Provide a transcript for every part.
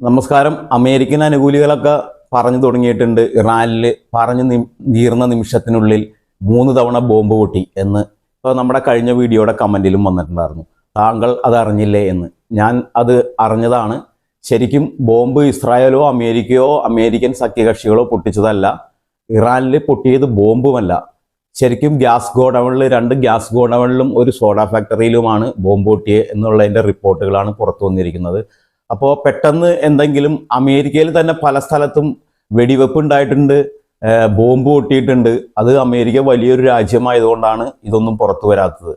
നമസ്കാരം. അമേരിക്കൻ അനുകൂലികളൊക്കെ പറഞ്ഞു തുടങ്ങിയിട്ടുണ്ട്. ഇറാനിൽ പറഞ്ഞു നീർന്ന നിമിഷത്തിനുള്ളിൽ മൂന്ന് തവണ ബോംബ് പൊട്ടി എന്ന് ഇപ്പോൾ നമ്മുടെ കഴിഞ്ഞ വീഡിയോയുടെ കമന്റിലും വന്നിട്ടുണ്ടായിരുന്നു. താങ്കൾ അത് അറിഞ്ഞില്ലേ എന്ന്. ഞാൻ അത് അറിഞ്ഞതാണ്. ശരിക്കും ബോംബ് ഇസ്രായേലോ അമേരിക്കയോ അമേരിക്കൻ സഖ്യകക്ഷികളോ പൊട്ടിച്ചതല്ല. ഇറാനിൽ പൊട്ടിയത് ബോംബുമല്ല. ശരിക്കും ഗ്യാസ് ഗോഡൗണിൽ രണ്ട് ഗ്യാസ് ഗോഡൗണിലും ഒരു സോഡ ഫാക്ടറിയിലുമാണ് ബോംബ് പൊട്ടിയത് എന്നുള്ളതിന്റെ റിപ്പോർട്ടുകളാണ് പുറത്തു വന്നിരിക്കുന്നത്. അപ്പോൾ പെട്ടെന്ന് എന്തെങ്കിലും അമേരിക്കയിൽ തന്നെ പല സ്ഥലത്തും വെടിവെപ്പ് ഉണ്ടായിട്ടുണ്ട് ബോംബ് പൊട്ടിയിട്ടുണ്ട്. അത് അമേരിക്ക വലിയൊരു രാജ്യമായതുകൊണ്ടാണ് ഇതൊന്നും പുറത്തു വരാത്തത്.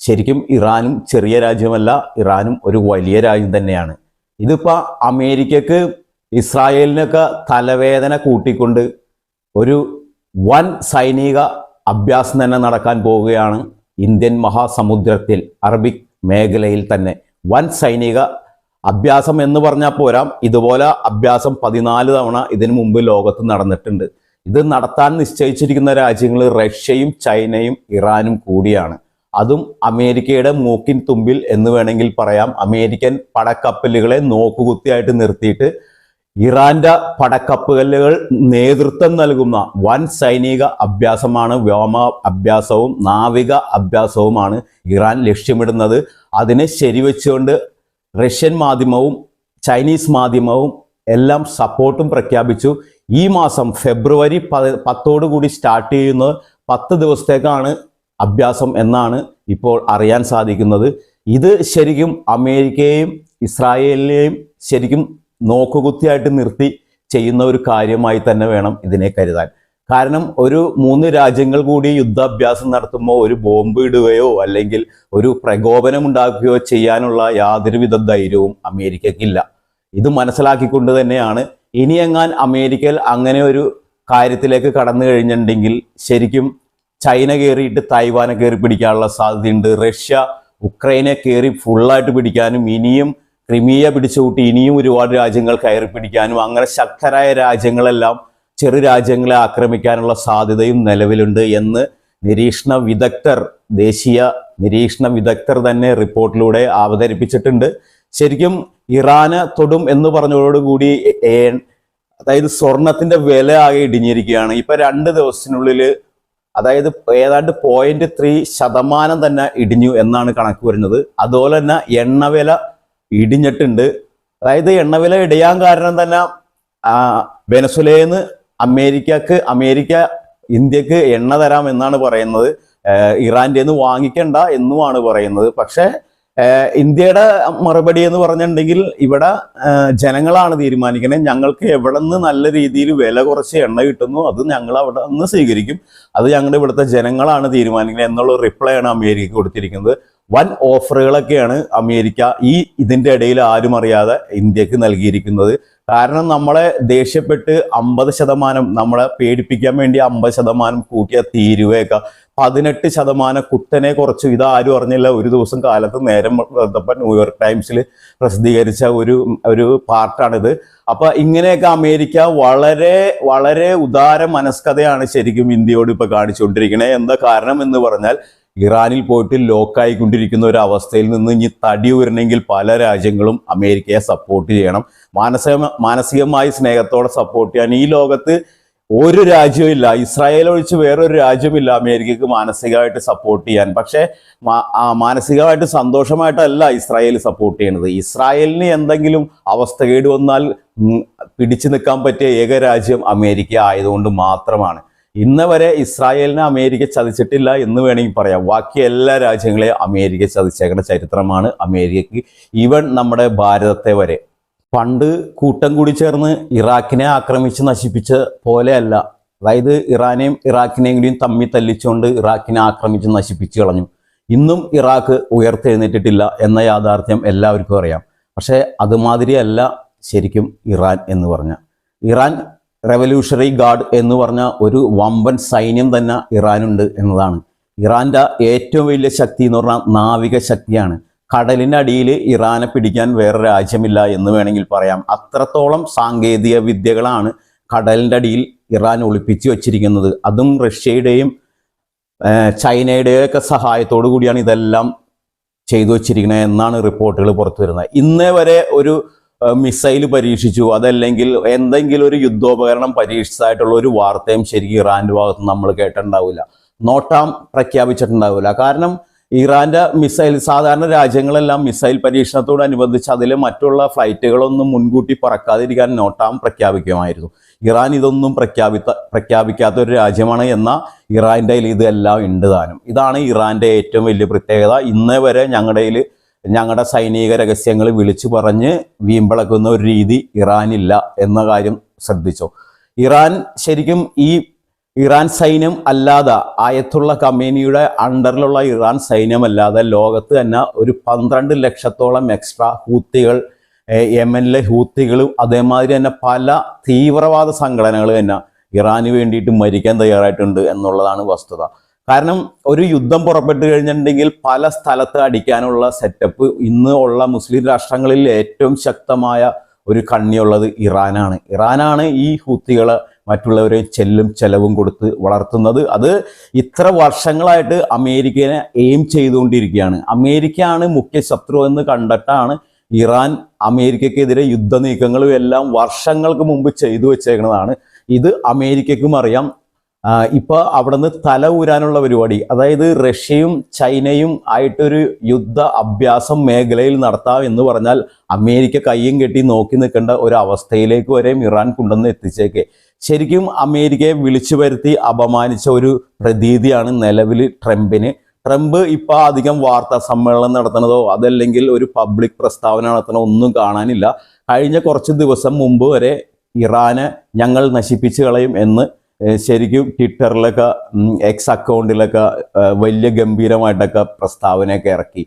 ശരിക്കും ഇറാനും ചെറിയ രാജ്യമല്ല ഇറാനും ഒരു വലിയ രാജ്യം തന്നെയാണ്. ഇതിപ്പോൾ അമേരിക്കക്ക് ഇസ്രായേലിനൊക്കെ തലവേദന കൂട്ടിക്കൊണ്ട് ഒരു വൻ സൈനിക അഭ്യാസം തന്നെ നടക്കാൻ പോവുകയാണ് ഇന്ത്യൻ മഹാസമുദ്രത്തിൽ അറബിക് മേഖലയിൽ തന്നെ. വൻ സൈനിക അഭ്യാസം എന്ന് പറഞ്ഞാൽ പോരാ. ഇതുപോലെ അഭ്യാസം പതിനാല് തവണ ഇതിനു മുമ്പ് ലോകത്ത് നടന്നിട്ടുണ്ട്. ഇത് നടത്താൻ നിശ്ചയിച്ചിരിക്കുന്ന രാജ്യങ്ങൾ റഷ്യയും ചൈനയും ഇറാനും കൂടിയാണ്. അതും അമേരിക്കയുടെ മൂക്കിൻ തുമ്പിൽ എന്ന് വേണമെങ്കിൽ പറയാം. അമേരിക്കൻ പടക്കപ്പലുകളെ നോക്കുകുത്തിയായിട്ട് നിർത്തിയിട്ട് ഇറാന്റെ പടക്കപ്പലുകൾ നേതൃത്വം നൽകുന്ന വൻ സൈനിക അഭ്യാസമാണ് വ്യോമ അഭ്യാസവും നാവിക അഭ്യാസവുമാണ് ഇറാൻ ലക്ഷ്യമിടുന്നത്. അതിനെ ശരിവെച്ചുകൊണ്ട് റഷ്യൻ മാധ്യമവും ചൈനീസ് മാധ്യമവും എല്ലാം സപ്പോർട്ടും പ്രഖ്യാപിച്ചു. ഈ മാസം ഫെബ്രുവരി പത പത്തോടു കൂടി സ്റ്റാർട്ട് ചെയ്യുന്നത് പത്ത് ദിവസത്തേക്കാണ് അഭ്യാസം എന്നാണ് ഇപ്പോൾ അറിയാൻ സാധിക്കുന്നത്. ഇത് ശരിക്കും അമേരിക്കയെയും ഇസ്രായേലിനെയും ശരിക്കും നോക്കുകുത്തിയായിട്ട് നിർത്തി ചെയ്യുന്ന ഒരു കാര്യമായി തന്നെ വേണം ഇതിനെ കരുതാൻ. കാരണം ഒരു മൂന്ന് രാജ്യങ്ങൾ കൂടി യുദ്ധാഭ്യാസം നടത്തുമ്പോൾ ഒരു ബോംബ് ഇടുകയോ അല്ലെങ്കിൽ ഒരു പ്രകോപനം ഉണ്ടാക്കുകയോ ചെയ്യാനുള്ള യാതൊരുവിധ ധൈര്യവും അമേരിക്കയ്ക്കില്ല ഇത് മനസ്സിലാക്കിക്കൊണ്ട് തന്നെയാണ് ഇനിയെങ്ങാൻ അമേരിക്കയിൽ അങ്ങനെ ഒരു കാര്യത്തിലേക്ക് കടന്നു കഴിഞ്ഞിട്ടുണ്ടെങ്കിൽ ശരിക്കും ചൈന കയറിയിട്ട് തായ്വാനെ കയറി പിടിക്കാനുള്ള സാധ്യതയുണ്ട്. റഷ്യ ഉക്രൈനെ കയറി ഫുള്ളായിട്ട് പിടിക്കാനും ഇനിയും ക്രിമിയ പിടിച്ചുകൂട്ടി ഇനിയും ഒരുപാട് രാജ്യങ്ങൾ കയറി പിടിക്കാനും അങ്ങനെ ശക്തരായ രാജ്യങ്ങളെല്ലാം ചെറു രാജ്യങ്ങളെ ആക്രമിക്കാനുള്ള സാധ്യതയും നിലവിലുണ്ട് എന്ന് നിരീക്ഷണ വിദഗ്ധർ ദേശീയ നിരീക്ഷണ വിദഗ്ധർ തന്നെ റിപ്പോർട്ടിലൂടെ അവതരിപ്പിച്ചിട്ടുണ്ട്. ശരിക്കും ഇറാന് തൊടും എന്ന് പറഞ്ഞതോടുകൂടി അതായത് സ്വർണത്തിന്റെ വില ആകെ ഇടിഞ്ഞിരിക്കുകയാണ്. ഇപ്പൊ രണ്ട് ദിവസത്തിനുള്ളിൽ അതായത് ഏതാണ്ട് പോയിന്റ് ത്രീ ശതമാനം തന്നെ ഇടിഞ്ഞു എന്നാണ് കണക്ക് വരുന്നത്. അതുപോലെ തന്നെ എണ്ണവില ഇടിഞ്ഞിട്ടുണ്ട്. അതായത് എണ്ണവില ഇടിയാൻ കാരണം തന്നെ ആ, വെനസ്വലയിൽ അമേരിക്കക്ക് അമേരിക്ക ഇന്ത്യയ്ക്ക് എണ്ണ തരാം എന്നാണ് പറയുന്നത്. ഇറാന്റെ നിന്ന് വാങ്ങിക്കണ്ട എന്നുമാണ് പറയുന്നത്. പക്ഷേ ഇന്ത്യയുടെ മറുപടി എന്ന് പറഞ്ഞിട്ടുണ്ടെങ്കിൽ ഇവിടെ ജനങ്ങളാണ് തീരുമാനിക്കുന്നത് ഞങ്ങൾക്ക് എവിടെ നിന്ന് നല്ല രീതിയിൽ വില കുറച്ച് എണ്ണ കിട്ടുന്നു അത് ഞങ്ങൾ അവിടെ നിന്ന് സ്വീകരിക്കും. അത് ഞങ്ങളുടെ ഇവിടുത്തെ ജനങ്ങളാണ് തീരുമാനിക്കുന്നത് എന്നുള്ള റിപ്ലൈ ആണ് അമേരിക്ക കൊടുത്തിരിക്കുന്നത്. വൻ ഓഫറുകളൊക്കെയാണ് അമേരിക്ക ഈ ഇതിന്റെ ഇടയിൽ ആരും അറിയാതെ ഇന്ത്യയ്ക്ക് നൽകിയിരിക്കുന്നത്. കാരണം നമ്മളെ ദേഷ്യപ്പെട്ട് അമ്പത് ശതമാനം നമ്മളെ പേടിപ്പിക്കാൻ വേണ്ടി അമ്പത് ശതമാനം കൂട്ടിയ തീരുവയൊക്കെ പതിനെട്ട് ശതമാനം കുത്തനെ കുറച്ചു ഇത് ആരും അറിഞ്ഞില്ല. ഒരു ദിവസം കാലത്ത് നേരം വെളുത്തപ്പോൾ ന്യൂയോർക്ക് ടൈംസിൽ പ്രസിദ്ധീകരിച്ച ഒരു ഒരു പാർട്ടാണിത്. അപ്പൊ ഇങ്ങനെയൊക്കെ അമേരിക്ക വളരെ വളരെ ഉദാര മനസ്കഥയാണ് ശരിക്കും ഇന്ത്യയോട് ഇപ്പൊ കാണിച്ചുകൊണ്ടിരിക്കുന്നത് എന്താ കാരണം എന്ന് പറഞ്ഞാൽ ഇറാനിൽ പോയിട്ട് ലോക്കായിക്കൊണ്ടിരിക്കുന്ന ഒരു അവസ്ഥയിൽ നിന്ന് ഇനി തടി ഉയരണമെങ്കിൽ പല രാജ്യങ്ങളും അമേരിക്കയെ സപ്പോർട്ട് ചെയ്യണം. മാനസിക മാനസികമായി സ്നേഹത്തോടെ സപ്പോർട്ട് ചെയ്യാൻ ഈ ലോകത്ത് ഒരു രാജ്യവും ഇല്ല. ഇസ്രായേൽ ഒഴിച്ച് വേറൊരു രാജ്യമില്ല അമേരിക്കക്ക് മാനസികമായിട്ട് സപ്പോർട്ട് ചെയ്യാൻ. പക്ഷേ മാനസികമായിട്ട് സന്തോഷമായിട്ടല്ല ഇസ്രായേൽ സപ്പോർട്ട് ചെയ്യണത് ഇസ്രായേലിന് എന്തെങ്കിലും അവസ്ഥ കേടുവന്നാൽ പിടിച്ചു നിൽക്കാൻ പറ്റിയ ഏക രാജ്യം അമേരിക്ക ആയതുകൊണ്ട് മാത്രമാണ്. ഇന്ന് വരെ ഇസ്രായേലിനെ അമേരിക്ക ചതിച്ചിട്ടില്ല എന്ന് വേണമെങ്കിൽ പറയാം. ബാക്കി എല്ലാ രാജ്യങ്ങളെയും അമേരിക്ക ചതിച്ചേക്കുന്ന ചരിത്രമാണ് അമേരിക്കക്ക് ഈവൻ നമ്മുടെ ഭാരതത്തെ വരെ. പണ്ട് കൂട്ടം കൂടി ചേർന്ന് ഇറാഖിനെ ആക്രമിച്ച് നശിപ്പിച്ച പോലെയല്ല. അതായത് ഇറാനെയും ഇറാഖിനെയും തമ്മി തല്ലിച്ചുകൊണ്ട് ഇറാഖിനെ ആക്രമിച്ച് നശിപ്പിച്ചു കളഞ്ഞു. ഇന്നും ഇറാഖ് ഉയർത്തെഴുന്നേറ്റിട്ടില്ല എന്ന യാഥാർത്ഥ്യം എല്ലാവർക്കും അറിയാം. പക്ഷേ അതുമാതിരിയല്ല ശരിക്കും ഇറാൻ എന്ന് പറഞ്ഞ ഇറാൻ റെവല്യൂഷണറി ഗാർഡ് എന്ന് പറഞ്ഞ ഒരു വമ്പൻ സൈന്യം തന്നെ ഇറാനുണ്ട് എന്നതാണ്. ഇറാന്റെ ഏറ്റവും വലിയ ശക്തി എന്ന് പറഞ്ഞാൽ നാവിക ശക്തിയാണ്. കടലിന്റെ അടിയിൽ ഇറാനെ പിടിക്കാൻ വേറെ രാജ്യമില്ല എന്ന് വേണമെങ്കിൽ പറയാം. അത്രത്തോളം സാങ്കേതിക വിദ്യകളാണ് കടലിന്റെ അടിയിൽ ഇറാൻ ഒളിപ്പിച്ചു വച്ചിരിക്കുന്നത്. അതും റഷ്യയുടെയും ചൈനയുടെയും ഒക്കെ സഹായത്തോടു കൂടിയാണ് ഇതെല്ലാം ചെയ്തു വച്ചിരിക്കുന്നത് എന്നാണ് റിപ്പോർട്ടുകൾ പുറത്തു വരുന്നത്. ഇന്നേ വരെ ഒരു മിസൈൽ പരീക്ഷിച്ചു. അതല്ലെങ്കിൽ എന്തെങ്കിലും ഒരു യുദ്ധോപകരണം പരീക്ഷിച്ചതായിട്ടുള്ള ഒരു വാർത്തയും ശരിക്കും ഇറാന്റെ ഭാഗത്ത് നമ്മൾ കേട്ടിട്ടുണ്ടാവില്ല. നോട്ടാം പ്രഖ്യാപിച്ചിട്ടുണ്ടാവില്ല. കാരണം ഇറാന്റെ മിസൈൽ സാധാരണ രാജ്യങ്ങളെല്ലാം മിസൈൽ പരീക്ഷണത്തോടനുബന്ധിച്ച് അതിലെ മറ്റുള്ള ഫ്ലൈറ്റുകളൊന്നും മുൻകൂട്ടി പറക്കാതിരിക്കാൻ നോട്ടാം പ്രഖ്യാപിക്കുമായിരുന്നു. ഇറാൻ ഇതൊന്നും പ്രഖ്യാപിത്ത പ്രഖ്യാപിക്കാത്ത ഒരു രാജ്യമാണ് എന്ന ഇറാന്റെ ഇതെല്ലാം ഉണ്ട് താനും. ഇതാണ് ഇറാന്റെ ഏറ്റവും വലിയ പ്രത്യേകത. ഇന്നേ വരെ ഞങ്ങളുടെ ഞങ്ങളുടെ സൈനിക രഹസ്യങ്ങൾ വിളിച്ചു പറഞ്ഞ് വീമ്പിളക്കുന്ന ഒരു രീതി ഇറാനില്ല എന്ന കാര്യം ശ്രദ്ധിച്ചോ. ഇറാൻ ശരിക്കും ഈ ഇറാൻ സൈന്യം അല്ലാതെ ആയത്തുള്ള കമ്പനിയുടെ അണ്ടറിലുള്ള ഇറാൻ സൈന്യമല്ലാതെ ലോകത്ത് തന്നെ ഒരു പന്ത്രണ്ട് ലക്ഷത്തോളം എക്സ്ട്രാ ഹൂത്തികൾ യമനിലെ ഹൂത്തികളും അതേമാതിരി തന്നെ പല തീവ്രവാദ സംഘടനകൾ തന്നെ ഇറാന് വേണ്ടിയിട്ട് മരിക്കാൻ തയ്യാറായിട്ടുണ്ട് എന്നുള്ളതാണ് വസ്തുത. കാരണം ഒരു യുദ്ധം പുറപ്പെട്ടു കഴിഞ്ഞിട്ടുണ്ടെങ്കിൽ പല സ്ഥലത്ത് അടിക്കാനുള്ള സെറ്റപ്പ് ഇന്ന് ഉള്ള മുസ്ലിം രാഷ്ട്രങ്ങളിൽ ഏറ്റവും ശക്തമായ ഒരു കണ്ണിയുള്ളത് ഇറാനാണ്. ഇറാനാണ് ഈ ഹൂത്തികളെ മറ്റുള്ളവരെ ചെല്ലും ചെലവും കൊടുത്ത് വളർത്തുന്നത്. അത് ഇത്ര വർഷങ്ങളായിട്ട് അമേരിക്കനെ എയിം ചെയ്തുകൊണ്ടിരിക്കുകയാണ്. അമേരിക്കയാണ് മുഖ്യ ശത്രു എന്ന് കണ്ടിട്ടാണ് ഇറാൻ അമേരിക്കക്കെതിരെ യുദ്ധ നീക്കങ്ങളും എല്ലാം വർഷങ്ങൾക്ക് മുമ്പ് ചെയ്തു വെച്ചേക്കുന്നതാണ്. ഇത് അമേരിക്കക്കും അറിയാം. ആ, ഇപ്പൊ അവിടുന്ന് തല ഊരാനുള്ള പരിപാടി. അതായത് റഷ്യയും ചൈനയും ആയിട്ടൊരു യുദ്ധ അഭ്യാസം മേഖലയിൽ നടത്താം എന്ന് പറഞ്ഞാൽ അമേരിക്ക കയ്യും കെട്ടി നോക്കി നിൽക്കേണ്ട ഒരു അവസ്ഥയിലേക്ക് വരെ ഇറാൻ കൊണ്ടുവന്ന് എത്തിച്ചേക്കെ. ശരിക്കും അമേരിക്കയെ വിളിച്ചു വരുത്തി അപമാനിച്ച ഒരു പ്രതീതിയാണ് നിലവിൽ ട്രംപിന്. ട്രംപ് ഇപ്പൊ അധികം വാർത്താ സമ്മേളനം നടത്തണതോ അതല്ലെങ്കിൽ ഒരു പബ്ലിക് പ്രസ്താവന നടത്തണോ ഒന്നും കാണാനില്ല. കഴിഞ്ഞ കുറച്ച് ദിവസം മുമ്പ് വരെ ഇറാനെ ഞങ്ങൾ നശിപ്പിച്ചു കളയും എന്ന് ശരിക്കും ട്വിറ്ററിലൊക്കെ എക്സ് അക്കൗണ്ടിലൊക്കെ വലിയ ഗംഭീരമായിട്ടൊക്കെ പ്രസ്താവനയൊക്കെ ഇറക്കി.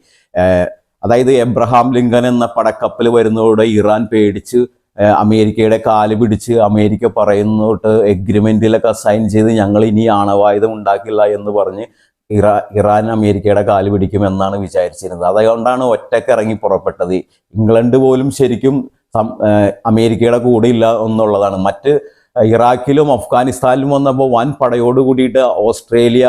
അതായത് എബ്രഹാം ലിങ്കൻ എന്ന പടക്കപ്പൽ വരുന്നതോടെ ഇറാൻ പേടിച്ച് അമേരിക്കയുടെ കാൽ പിടിച്ച് അമേരിക്ക പറയുന്നോട്ട് എഗ്രിമെന്റിലൊക്കെ സൈൻ ചെയ്ത് ഞങ്ങൾ ഇനി ആണവായുധം ഉണ്ടാക്കില്ല എന്ന് പറഞ്ഞ് ഇറാ ഇറാൻ അമേരിക്കയുടെ കാൽ പിടിക്കും എന്നാണ് വിചാരിച്ചിരുന്നത്. അതുകൊണ്ടാണ് ഒറ്റയ്ക്ക് ഇറങ്ങി പുറപ്പെട്ടത്. ഇംഗ്ലണ്ട് പോലും ശരിക്കും അമേരിക്കയുടെ കൂടെ ഇല്ല എന്നുള്ളതാണ്. മറ്റ് ഇറാഖിലും അഫ്ഗാനിസ്ഥാനിലും വന്നപ്പോൾ വൻ പടയോട് കൂടിയിട്ട് ഓസ്ട്രേലിയ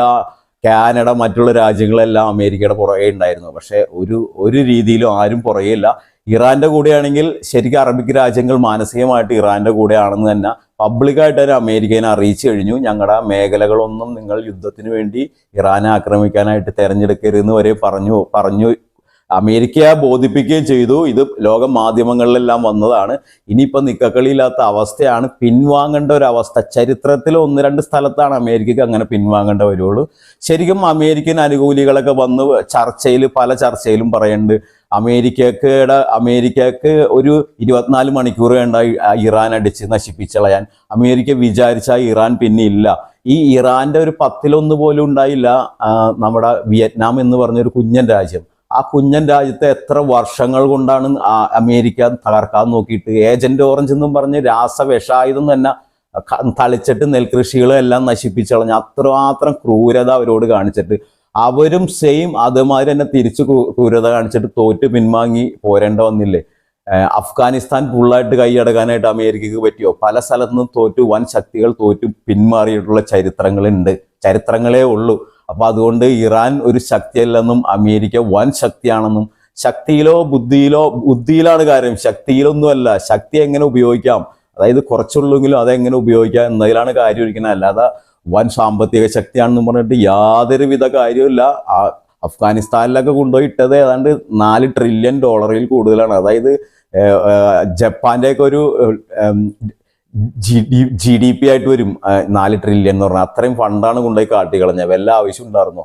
കാനഡ മറ്റുള്ള രാജ്യങ്ങളെല്ലാം അമേരിക്കയുടെ പുറകെ ഉണ്ടായിരുന്നു. പക്ഷേ ഒരു ഒരു രീതിയിലും ആരും പുറകെയില്ല. ഇറാന്റെ കൂടെയാണെങ്കിൽ ശരിക്കും അറബിക് രാജ്യങ്ങൾ മാനസികമായിട്ട് ഇറാന്റെ കൂടെയാണെന്ന് തന്നെ പബ്ലിക്കായിട്ട് തന്നെ അമേരിക്കനെ അറിയിച്ചു കഴിഞ്ഞു. ഞങ്ങളുടെ മേഖലകളൊന്നും നിങ്ങൾ യുദ്ധത്തിന് വേണ്ടി ഇറാനെ ആക്രമിക്കാനായിട്ട് തിരഞ്ഞെടുക്കരുതെന്ന് വരെ പറഞ്ഞു പറഞ്ഞു അമേരിക്കയെ ബോധിപ്പിക്കുകയും ചെയ്തു. ഇത് ലോക മാധ്യമങ്ങളിലെല്ലാം വന്നതാണ്. ഇനിയിപ്പോൾ നിക്കക്കളിയില്ലാത്ത അവസ്ഥയാണ് പിൻവാങ്ങേണ്ട ഒരു അവസ്ഥ. ചരിത്രത്തിൽ ഒന്ന് രണ്ട് സ്ഥലത്താണ് അമേരിക്കക്ക് അങ്ങനെ പിൻവാങ്ങേണ്ട വരുള്ളൂ. ശരിക്കും അമേരിക്കൻ അനുകൂലികളൊക്കെ വന്ന് ചർച്ചയിൽ പല ചർച്ചയിലും പറയുന്നുണ്ട് അമേരിക്കയുടെ അമേരിക്കക്ക് ഒരു ഇരുപത്തിനാല് മണിക്കൂർ വേണ്ട ഇറാൻ അടിച്ച് നശിപ്പിച്ചളയാൻ. അമേരിക്ക വിചാരിച്ചാൽ ഇറാൻ പിന്നെ ഇല്ല ഈ ഇറാന്റെ ഒരു പത്തിലൊന്ന് പോലും ഉണ്ടായില്ല നമ്മുടെ വിയറ്റ്നാം എന്ന് പറഞ്ഞൊരു കുഞ്ഞൻ രാജ്യം. ആ കുഞ്ഞൻ രാജ്യത്തെ എത്ര വർഷങ്ങൾ കൊണ്ടാണ് അമേരിക്ക തകർക്കാൻ നോക്കിയിട്ട് ഏജന്റ് ഓറഞ്ച് എന്നും പറഞ്ഞ് രാസവിഷായുധം തന്നെ തളിച്ചിട്ട് നെൽകൃഷികളും എല്ലാം നശിപ്പിച്ചു കളഞ്ഞു അത്രമാത്രം ക്രൂരത അവരോട് കാണിച്ചിട്ട്. അവരും സെയിം അതുമാതിരി തന്നെ തിരിച്ചു ക്രൂരത കാണിച്ചിട്ട് തോറ്റ് പിൻവാങ്ങി പോരേണ്ട വന്നില്ലേ? അഫ്ഗാനിസ്ഥാൻ ഫുള്ളായിട്ട് കൈയടക്കാനായിട്ട് അമേരിക്കക്ക് പറ്റിയോ? പല സ്ഥലത്തു നിന്നും തോറ്റു വൻ ശക്തികൾ തോറ്റു പിന്മാറിയിട്ടുള്ള ചരിത്രങ്ങളുണ്ട്. ചരിത്രങ്ങളേ ഉള്ളൂ. അപ്പൊ അതുകൊണ്ട് ഇറാൻ ഒരു ശക്തിയല്ലെന്നും അമേരിക്ക വൻ ശക്തിയാണെന്നും ശക്തിയിലോ ബുദ്ധിയിലോ ബുദ്ധിയിലാണ് കാര്യം. ശക്തിയിലൊന്നുമല്ല ശക്തി എങ്ങനെ ഉപയോഗിക്കാം? അതായത് കുറച്ചുള്ളെങ്കിലും അതെങ്ങനെ ഉപയോഗിക്കാം എന്നതിലാണ് കാര്യം ഇരിക്കുന്നത്. അല്ലാതെ വൻ സാമ്പത്തിക ശക്തിയാണെന്ന് പറഞ്ഞിട്ട് യാതൊരുവിധ കാര്യമില്ല അഫ്ഗാനിസ്ഥാനിലൊക്കെ കൊണ്ടുപോയി ഇട്ടത് ഏതാണ്ട് നാല് ട്രില്യൺ ഡോളറിൽ കൂടുതലാണ്. അതായത് ജപ്പാന്റെ ഒരു G D G D P ആയിട്ട് വരും. നാല് ട്രില്യൺ എന്ന് പറഞ്ഞാൽ അത്രയും ഫണ്ടാണ് കൊണ്ടുപോയി കാട്ടിക്കളഞ്ഞത്. വല്ല ആവശ്യം ഉണ്ടായിരുന്നോ?